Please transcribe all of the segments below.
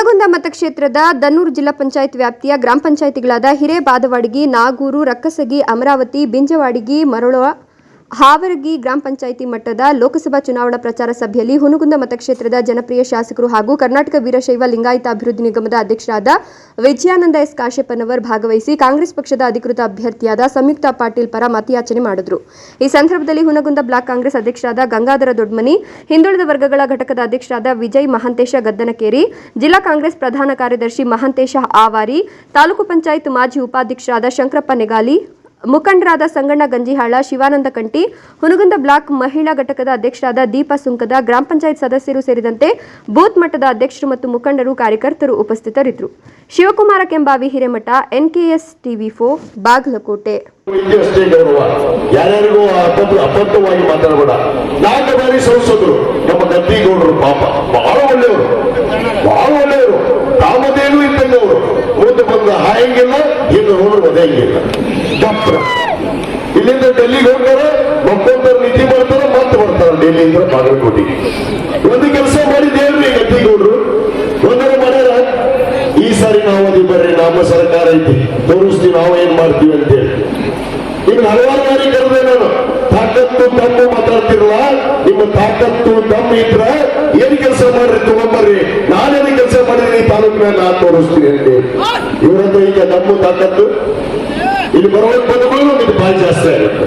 ಹುನಗುಂದ ಮತಕ್ಷೇತ್ರದ ದನ್ನೂರು ಜಿಲ್ಲಾ ಪಂಚಾಯತ್ ವ್ಯಾಪ್ತಿಯ ಗ್ರಾಮ ಪಂಚಾಯಿತಿಗಳಾದ ಹಿರೇಬಾದವಾಡಿಗಿ ನಾಗೂರು ರಕ್ಕಸಗಿ ಅಮರಾವತಿ ಬಿಂಜವಾಡಿಗಿ ಮರಳುವ ಹಾವರಗಿ ಗ್ರಾಮ ಪಂಚಾಯಿತಿ ಮಟ್ಟದ ಲೋಕಸಭಾ ಚುನಾವಣಾ ಪ್ರಚಾರ ಸಭೆಯಲ್ಲಿ ಹುನಗುಂದ ಮತಕ್ಷೇತ್ರದ ಜನಪ್ರಿಯ ಶಾಸಕರು ಹಾಗೂ ಕರ್ನಾಟಕ ವೀರಶೈವ ಲಿಂಗಾಯತ ಅಭಿವೃದ್ಧಿ ನಿಗಮದ ಅಧ್ಯಕ್ಷರಾದ ವಿಜಯಾನಂದ ಎಸ್ ಕಾಶ್ಯಪ್ಪನವರ್ ಭಾಗವಹಿಸಿ ಕಾಂಗ್ರೆಸ್ ಪಕ್ಷದ ಅಧಿಕೃತ ಅಭ್ಯರ್ಥಿಯಾದ ಸಂಯುಕ್ತ ಪಾಟೀಲ್ ಪರ ಮತಯಾಚನೆ ಮಾಡಿದರು. ಈ ಸಂದರ್ಭದಲ್ಲಿ ಹುನಗುಂದ ಬ್ಲಾಕ್ ಕಾಂಗ್ರೆಸ್ ಅಧ್ಯಕ್ಷರಾದ ಗಂಗಾಧರ ದೊಡ್ಮನಿ, ಹಿಂದುಳಿದ ವರ್ಗಗಳ ಘಟಕದ ಅಧ್ಯಕ್ಷರಾದ ವಿಜಯ್ ಮಹಾಂತೇಶ ಗದ್ದನಕೇರಿ, ಜಿಲ್ಲಾ ಕಾಂಗ್ರೆಸ್ ಪ್ರಧಾನ ಕಾರ್ಯದರ್ಶಿ ಮಹಾಂತೇಶ ಆವಾರಿ, ತಾಲೂಕು ಪಂಚಾಯತ್ ಮಾಜಿ ಉಪಾಧ್ಯಕ್ಷರಾದ ಶಂಕರಪ್ಪ ನೆಗಾಲಿ ಮುಖಂಡರಾದ ಸಂಗಣ್ಣ ಗಂಜಿಹಾಳ, ಶಿವಾನಂದ ಕಂಟಿ ಹುನಗುಂದ ಬ್ಲಾಕ್ ಮಹಿಳಾ ಘಟಕದ ಅಧ್ಯಕ್ಷರಾದ ದೀಪಾ ಸುಂಕದ, ಗ್ರಾಮ ಪಂಚಾಯತ್ ಸದಸ್ಯರು ಸೇರಿದಂತೆ ಬೂತ್ ಮಟ್ಟದ ಅಧ್ಯಕ್ಷರು ಮತ್ತು ಮುಖಂಡರು ಕಾರ್ಯಕರ್ತರು ಉಪಸ್ಥಿತರಿದ್ದರು. ಶಿವಕುಮಾರ ಕೆಂಬಾವಿ, ಹಿರೇಮಠ, ಎನ್ಕೆಎಸ್ ಟಿವಿ ಫೋ ಬಾಗಲಕೋಟೆ. ಯಾರ್ಯಾರಿಗೂ ಅಬದ್ಧ ಅಬದ್ಧವಾಗಿ ಮಾತಾಡಬೇಡ. ನಾಲ್ಕು ಬಾರಿ ಸಂಸದರು ನಮ್ಮ ಡಾಕ್ಟರ್ ಇಲ್ಲಿಂದ ಡೆಲ್ಲಿಗೆ ಹೋಗ್ತಾರೆ ಒಬ್ಬೊಬ್ಬರು ನಿಧಿ ಮಾಡ್ತಾರೆ, ಮತ್ತೆ ಬರ್ತಾರೆ. ಡೆಲ್ಲಿಯಿಂದ ಬಾಗಲಕೋಟೆಗೆ. ಒಂದು ಕೆಲಸ ಮಾಡಿದ್ದೇಳ್ರಿ ಗದ್ದಿಗೌಡರು ಒಂದರ ಮಾಡ್ಯಾರ ಈ ಸಾರಿ ನಾವು ಅದಿ ಬರ್ರಿ, ನಮ್ಮ ಸರ್ಕಾರ ಐತಿ. ತೋರಿಸ್ತೀವಿ ನಾವು ಏನ್ ಮಾಡ್ತೀವಿ ಅಂತ ಹೇಳಿ. ಈಗ ಹಲವಾರು ಬಾರಿ ಕರೆದೆ ನಾನು. ತಾಕತ್ತು ತಮ್ಮು ಮಾತಾಡ್ತಿರಲ್ಲ ನಿಮ್ಮ ತಾಕತ್ತು ತಮ್ಮ ಇದ್ರ ಏನ್ ಕೆಲಸ ಮಾಡ್ರಿ, ತಗೊಂಬರ್ರಿ. ನಾನೇನು ಕೆಲಸ ಮಾಡಿದ್ರಿ ತಾಲೂಕಿನ ನಾನು ತೋರಿಸ್ತೀನಿ ಅಂತ ಇವರತ್ರ ಈಗ ನಮ್ಮ ತಾಕತ್ತು? ಇಲ್ಲಿ ಬರುವ ಬಂಧುಗಳು ನಿಮ್ಗೆ ಬಾಯಿ ಜಾಸ್ತಿ ಆಗುತ್ತೆ.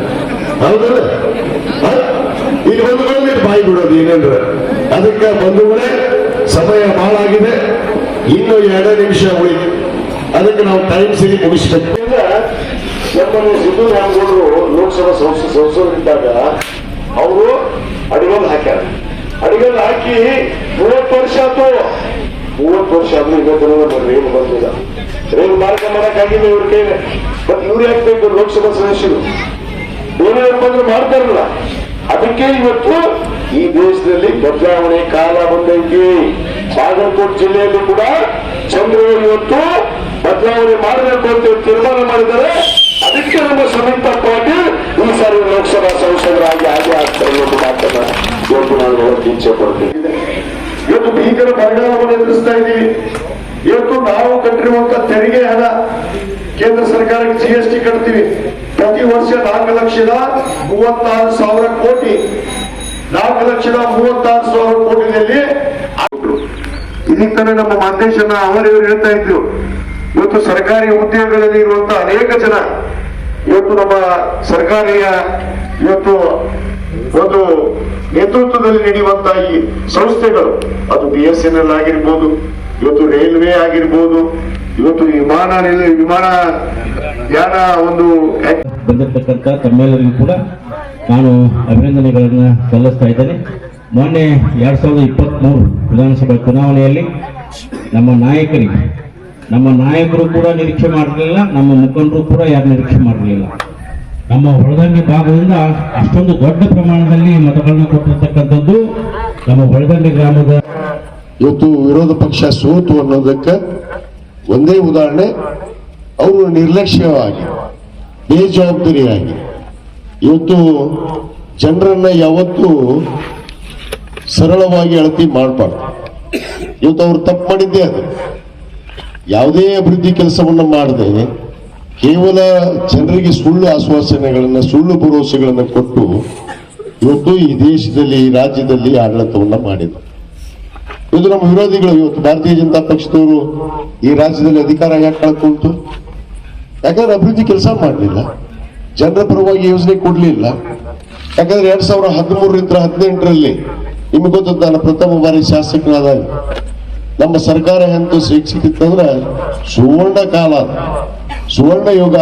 ಹೌದಲ್ಲ? ಇಲ್ಲಿ ಬಂಧುಗಳು ನಿಮ್ಗೆ ಬಾಯಿ ಬಿಡೋದು ಏನೇನ್ರ ಅದಕ್ಕೆ ಬಂಧುಗಳೇ ಸಮಯ ಬಹಳ ಆಗಿದೆ ಇನ್ನು ಎರಡು ನಿಮಿಷ ಉಳಿತು ಅದಕ್ಕೆ ನಾವು ಟೈಮ್ ಸರಿ ಮುಗಿಸ್ಬೇಕು. ನಮ್ಮನ್ನು ಸಿದ್ದು ರಾಮಗೌಡರು ಲೋಕಸಭಾ ಸಂಸ ಸಂಸದರಿದ್ದಾಗ ಅವರು ಅಡಿಗಲ್ ಹಾಕ್ಯಾರ. ಅಡಿಗಲ್ ಹಾಕಿ ಮೂವತ್ತು ವರ್ಷ ಆಯ್ತು. ಮೂವತ್ತು ವರ್ಷ ಆದ್ರೂ ಇವತ್ತು ಬರ್ರಿ ಏನು ಬಂದಿಲ್ಲ. ರೇಲ್ ಮಾರ್ಗ ಮಾಡಕ್ಕಾಗಿಲ್ಲ ಇವ್ರ ಕೈಲಿ ಬಟ್ ಇವ್ರು ಯಾಕೆ ಲೋಕಸಭಾ ಸದಸ್ಯರು ಬೇರೆಯವ್ರು ಬಂದ್ರೆ ಮಾಡ್ತಾರಲ್ಲ ಅದಕ್ಕೆ ಇವತ್ತು ಈ ದೇಶದಲ್ಲಿ ಬದಲಾವಣೆ ಕಾಲ ಬಂದೈತಿ ಬಾಗಲಕೋಟ್ ಜಿಲ್ಲೆಯಲ್ಲಿ ಕೂಡ ಚಂದ್ರು ಇವತ್ತು ಬದಲಾವಣೆ ಮಾಡಬೇಕು ಅಂತ ತೀರ್ಮಾನ ಮಾಡಿದರೆ ಅದಕ್ಕೆ ನಮ್ಮ ಸಂಯುಕ್ತ ಪಾಟೀಲ್ ಈ ಸಾರಿ ಲೋಕಸಭಾ ಸಂಸದರಾಗಿ ಆಗಿ ಆಗ್ತಾರೆ ಮಾತನ್ನ ಇವತ್ತು ನಾನು ಇಚ್ಛೆ ಪಡ್ತೀನಿ ಇವತ್ತು ಭೀಕರ ಪರಿಣಾಮವನ್ನು ಎದುರಿಸ್ತಾ ಇದ್ದೀವಿ. ಇವತ್ತು ನಾವು ಕಟ್ಟಿರುವಂತ ತೆರಿಗೆ ಹಣ ಕೇಂದ್ರ ಸರ್ಕಾರಕ್ಕೆ ಜಿ ಎಸ್ ಟಿ ಕಟ್ತೀವಿ. ಪ್ರತಿ ವರ್ಷ ನಾಲ್ಕು ಲಕ್ಷದ ಮೂವತ್ತಾರು ಸಾವಿರ ಕೋಟಿ. ನಾಲ್ಕು ಲಕ್ಷದ ಮೂವತ್ತಾರು ಸಾವಿರ ಕೋಟಿನಲ್ಲಿ ತಾನೇ ನಮ್ಮ ಮಾದೇಶನ ಅವರಿವರು ಹೇಳ್ತಾ ಇದ್ರು. ಇವತ್ತು ಸರ್ಕಾರಿ ಉದ್ಯೋಗಗಳಲ್ಲಿ ಇರುವಂತಹ ಅನೇಕ ಜನ ಇವತ್ತು ನಮ್ಮ ಸರ್ಕಾರಿಯ ಇವತ್ತು ಒಂದು ನೇತೃತ್ವದಲ್ಲಿ ನಡೆಯುವಂತಹ ಈ ಸಂಸ್ಥೆಗಳು. ಅದು ಬಿ ಎಸ್ ಎನ್ ಎಲ್ ಆಗಿರ್ಬೋದು, ಇವತ್ತು ರೈಲ್ವೆ ಆಗಿರ್ಬೋದು ಇವತ್ತು ವಿಮಾನ ನಿಲ್- ವಿಮಾನ ಯಾರ ಒಂದು ಬಂದಿರತಕ್ಕಂತ ಬಂದಿರತಕ್ಕಂಥ ತಮ್ಮೆಲ್ಲರಿಗೂ ಕೂಡ ನಾನು ಅಭಿನಂದನೆಗಳನ್ನು ಸಲ್ಲಿಸ್ತಾ ಇದ್ದೇನೆ. ಮೊನ್ನೆ ಎರಡ್ ಸಾವಿರದ ಇಪ್ಪತ್ತ್ಮೂರು ವಿಧಾನಸಭಾ ಚುನಾವಣೆಯಲ್ಲಿ ನಮ್ಮ ನಾಯಕರಿಗೆ ನಮ್ಮ ನಾಯಕರು ಕೂಡ ನಿರೀಕ್ಷೆ ಮಾಡಿರಲಿಲ್ಲ ನಮ್ಮ ಮುಖಂಡರು ಕೂಡ ಯಾರು ನಿರೀಕ್ಷೆ ಮಾಡಿರಲಿಲ್ಲ. ನಮ್ಮ ಹೊಳದಂಗಿ ಭಾಗದಿಂದ ಅಷ್ಟೊಂದು ದೊಡ್ಡ ಪ್ರಮಾಣದಲ್ಲಿ ಮತಗಳನ್ನು ಕೊಟ್ಟಿರ್ತಕ್ಕಂಥದ್ದು ನಮ್ಮ ಹೊಳದಂಗಿ ಗ್ರಾಮದ ಇವತ್ತು ವಿರೋಧ ಪಕ್ಷ ಸೋತು ಅನ್ನೋದಕ್ಕೆ ಒಂದೇ ಉದಾಹರಣೆ, ಅವರು ನಿರ್ಲಕ್ಷ್ಯವಾಗಿ, ಬೇಜವಾಬ್ದಾರಿಯಾಗಿ. ಇವತ್ತು ಜನರನ್ನ ಯಾವತ್ತೂ ಸರಳವಾಗಿ ಅಳತಿ ಮಾಡಬಾರ್ದು. ಇವತ್ತು ಅವ್ರು ತಪ್ಪು ಮಾಡಿದ್ದೇ ಅದು. ಯಾವುದೇ ಅಭಿವೃದ್ಧಿ ಕೆಲಸವನ್ನು ಮಾಡದೆ ಕೇವಲ ಜನರಿಗೆ ಸುಳ್ಳು ಆಶ್ವಾಸನೆಗಳನ್ನ, ಸುಳ್ಳು ಭರವಸೆಗಳನ್ನು ಕೊಟ್ಟು ಇವತ್ತು ಈ ದೇಶದಲ್ಲಿ, ಈ ರಾಜ್ಯದಲ್ಲಿ ಆಡಳಿತವನ್ನು ಮಾಡಿದ್ರು. ಇದು ನಮ್ಮ ವಿರೋಧಿಗಳು ಇವತ್ತು ಭಾರತೀಯ ಜನತಾ ಪಕ್ಷದವರು ಈ ರಾಜ್ಯದಲ್ಲಿ ಅಧಿಕಾರ ಯಾಕೆ ಕಳ್ಕೊಂತು ಯಾಕಂದ್ರೆ ಅಭಿವೃದ್ಧಿ ಕೆಲಸ ಮಾಡಲಿಲ್ಲ. ಜನರ ಪರವಾಗಿ ಯೋಜನೆ ಕೊಡ್ಲಿಲ್ಲ. ಯಾಕಂದ್ರೆ ಎರಡ್ ಸಾವಿರದ ಹದಿಮೂರರಿಂದ ಹದಿನೆಂಟರಲ್ಲಿ ನಿಮ್ಗೆ ಗೊತ್ತ ನಾನು ಪ್ರಥಮ ಬಾರಿ ಶಾಸಕನಾದಾಗ. ನಮ್ಮ ಸರ್ಕಾರ ಎಂತೂ ಶಿಕ್ಷಕಿತ್ತಂದ್ರೆ ಸುವರ್ಣ ಕಾಲ. ಸುವರ್ಣ ಯುಗ.